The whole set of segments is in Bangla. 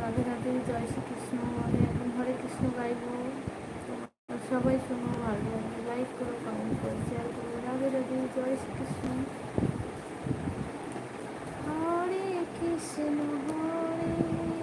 রাধে রাধে জয় শ্রীকৃষ্ণ আমি এখন হরে কৃষ্ণ গাইব সবাই শোনো, ভালো লাইক করো কমেন্ট করো শেয়ার করো। রাধে রাধে জয় শ্রীকৃষ্ণ। হরে কৃষ্ণ, হরে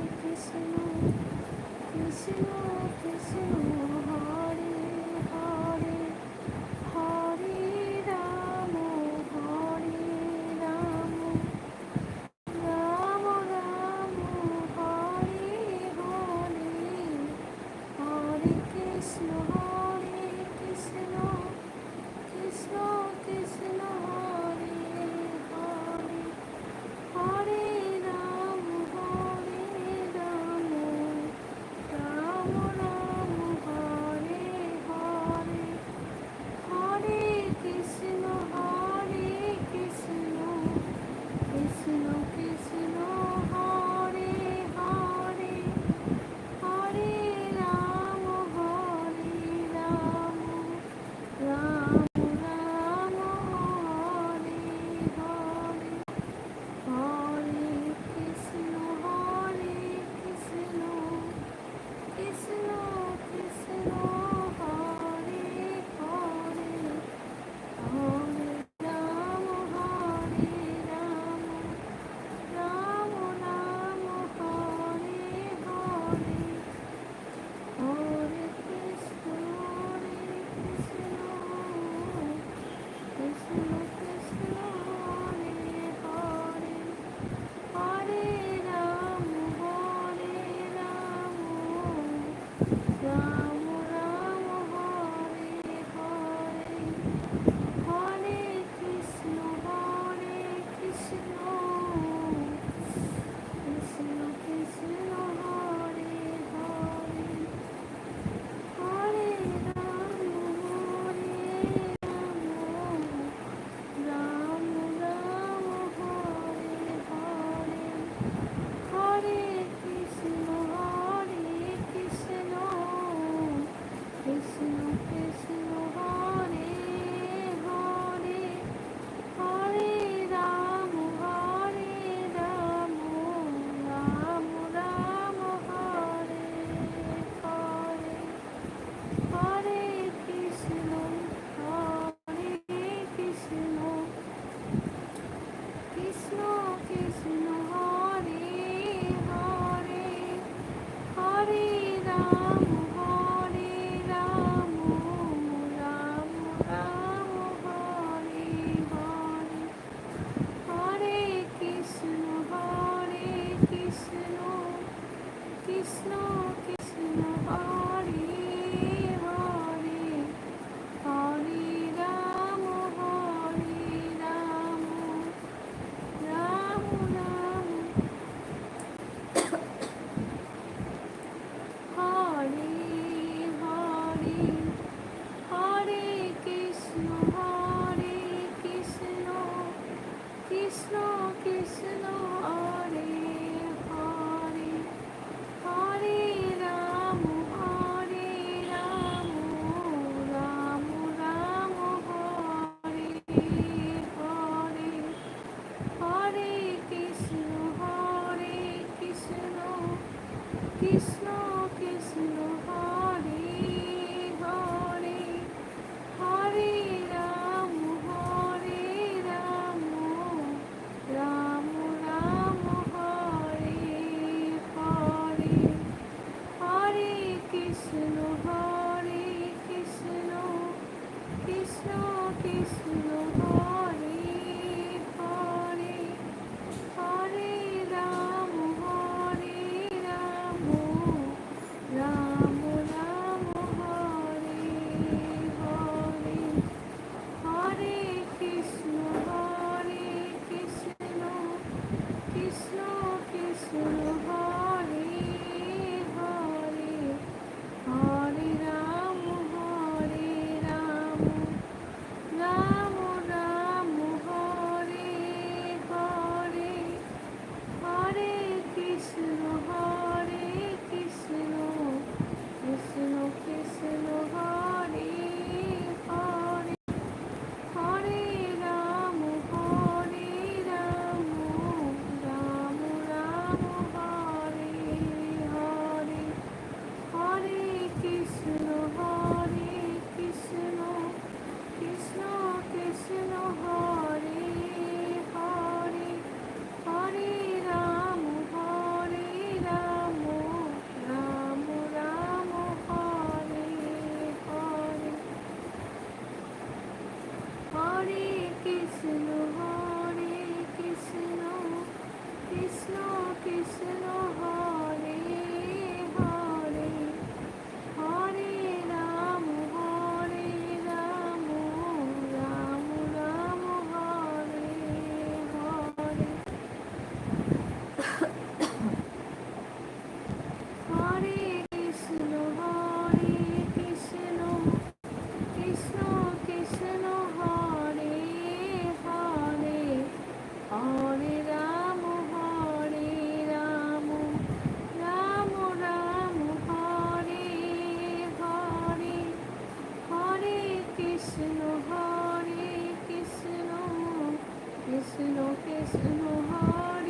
Krishna, no heart.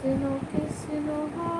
Krishna Krishna oh,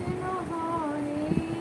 Krishna Hare Hare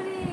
Sorry.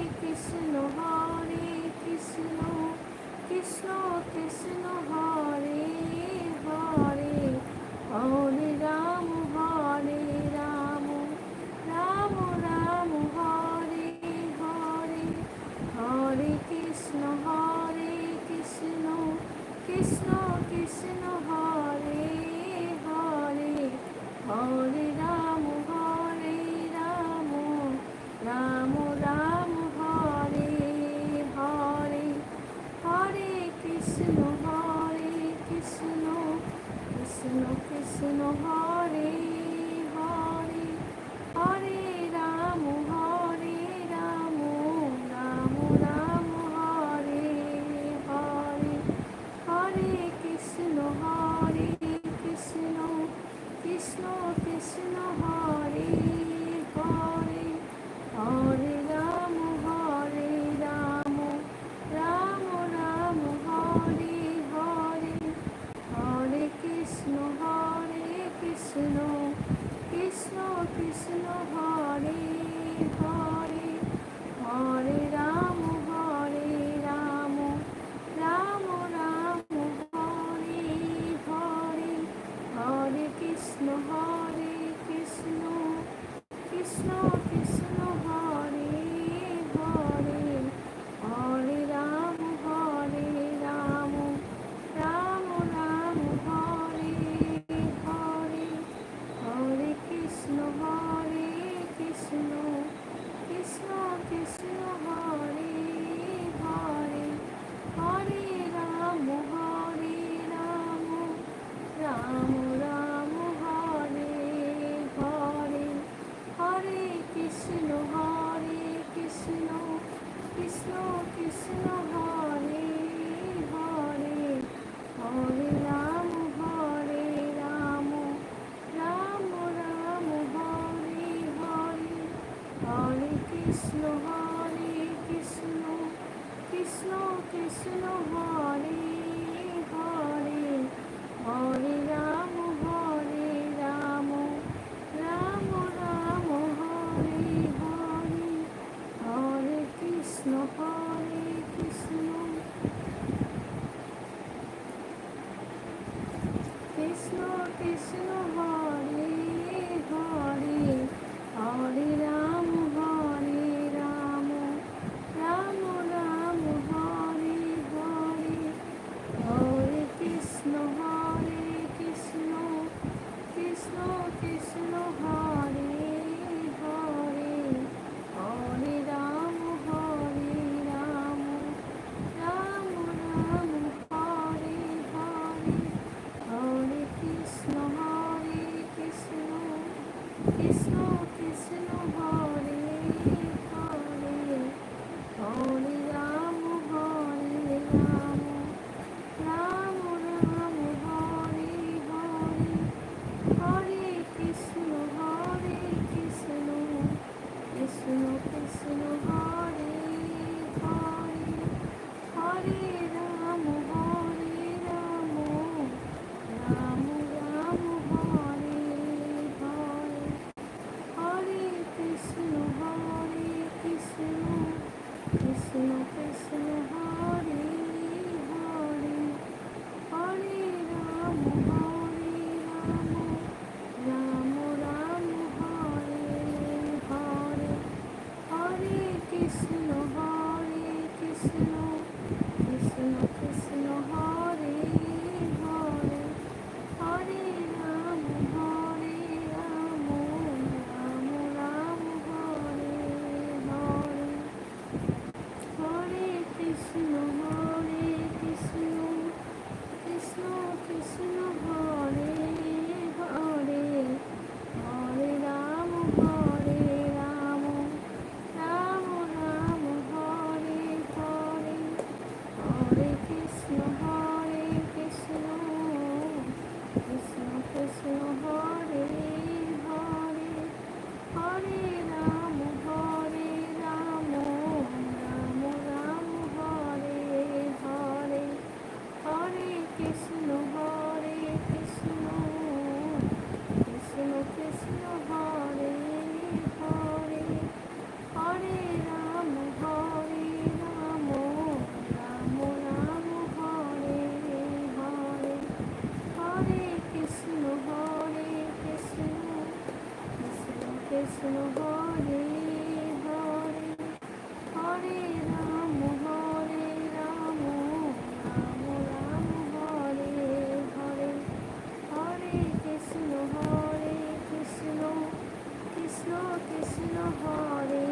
Krishna Hare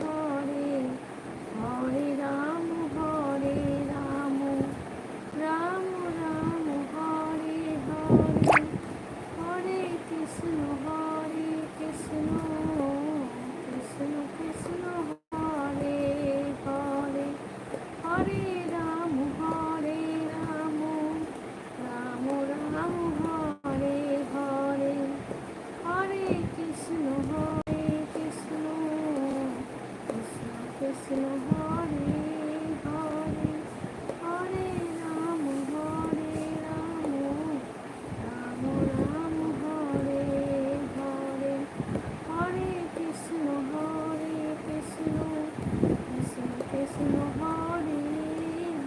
Hare Hare Ram হরে রাম রাম রাম হরে হরে হরে কৃষ্ণ হরে কৃষ্ণ কৃষ্ণ কৃষ্ণ হরে হরে হরে রাম হরে রাম রাম রাম হরে হরে হরে কৃষ্ণ হরে কৃষ্ণ কৃষ্ণ কৃষ্ণ হরে হরে হরে রাম হরে রাম রাম রাম হরে হরে হরে কৃষ্ণ হরে কৃষ্ণ কৃষ্ণ কৃষ্ণ হরে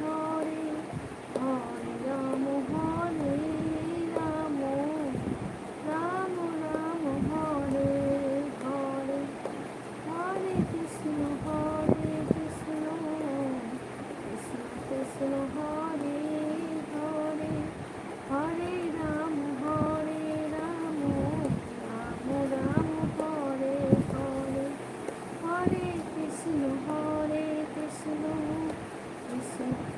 হরে হরে রাম হরে রাম রাম রাম হরে হরে হরে কৃষ্ণ হরে কৃষ্ণ কৃষ্ণ কৃষ্ণ হরে হরে হরে রাম হরে রাম রাম রাম হরে হরে হরে কৃষ্ণ হরে কৃষ্ণ